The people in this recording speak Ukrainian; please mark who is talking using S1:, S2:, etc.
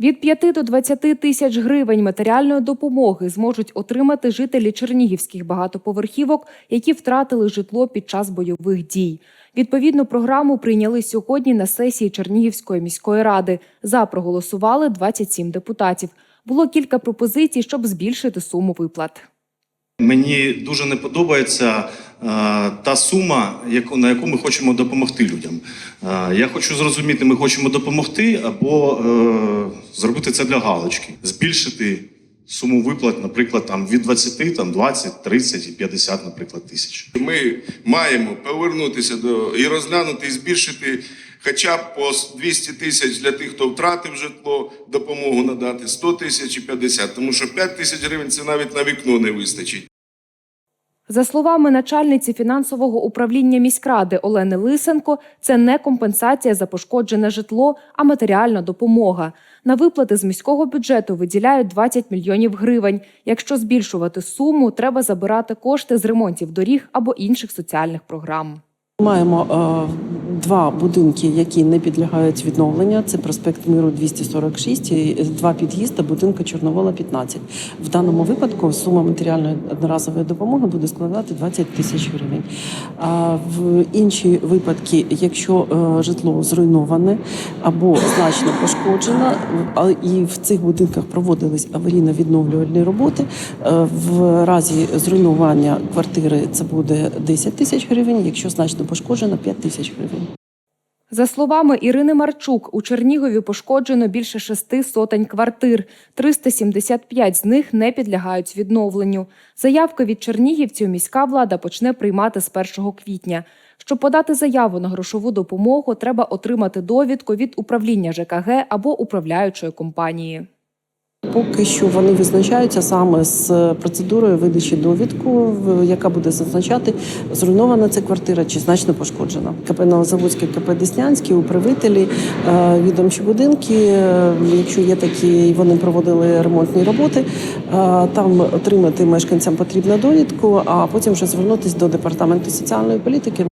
S1: Від 5 до 20 тисяч гривень матеріальної допомоги зможуть отримати жителі чернігівських багатоповерхівок, які втратили житло під час бойових дій. Відповідну програму прийняли сьогодні на сесії Чернігівської міської ради. За проголосували 27 депутатів. Було кілька пропозицій, щоб збільшити суму виплат.
S2: Мені дуже не подобається е, та сума, на яку ми хочемо допомогти людям. Е, я хочу зрозуміти, ми хочемо допомогти або е, зробити це для галочки, збільшити суму виплат, наприклад, там від 20, там 20, 30 і 50, наприклад, тисяч.
S3: Ми маємо повернутися до і розглянути і збільшити хоча б по 200 тисяч для тих, хто втратив житло, допомогу надати 100 тисяч і 50, тому що 5 тисяч гривень це навіть на вікно не вистачить.
S1: За словами начальниці фінансового управління міськради Олени Лисенко, це не компенсація за пошкоджене житло, а матеріальна допомога. На виплати з міського бюджету виділяють 20 мільйонів гривень. Якщо збільшувати суму, треба забирати кошти з ремонтів доріг або інших соціальних програм.
S4: Маємо е, два будинки, які не підлягають відновленню. Це проспект Миру 246 і два під'їзди будинку Чорновола 15. В даному випадку сума матеріальної одноразової допомоги буде складати 20 тисяч гривень. А в інші випадки, якщо е, житло зруйноване або значно пошкоджено, і в цих будинках проводились аварійно-відновлювальні роботи. е, В разі зруйнування квартири це буде 10 тисяч гривень. Якщо значно пошкоджено 5 тисяч гривень.
S1: За словами Ірини Марчук, у Чернігові пошкоджено більше шести сотень квартир. 375 з них не підлягають відновленню. Заявки від чернігівців міська влада почне приймати з 1 квітня. Щоб подати заяву на грошову допомогу, треба отримати довідку від управління ЖКГ або управляючої компанії.
S4: Поки що вони визначаються саме з процедурою видачі довідку, яка буде зазначати, зруйнована ця квартира чи значно пошкоджена. КП Новозаводське, КП Деснянське, управителі, е, відомчі будинки. е, Якщо є такі, вони проводили ремонтні роботи, е, там отримати мешканцям потрібну довідку, а потім вже звернутися до департаменту соціальної політики.